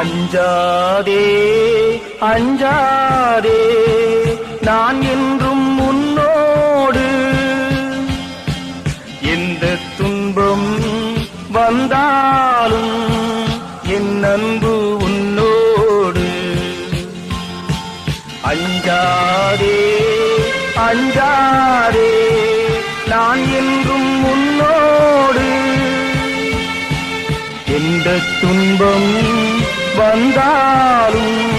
அஞ்சாதே அஞ்சாதே நான் என்றும் உன்னோடு. எந்த துன்பம் வந்தாலும் என் அன்பு உன்னோடு. அஞ்சாதே அஞ்சாதே நான் என்றும் உன்னோடு. எந்த துன்பம் வந்தாலும்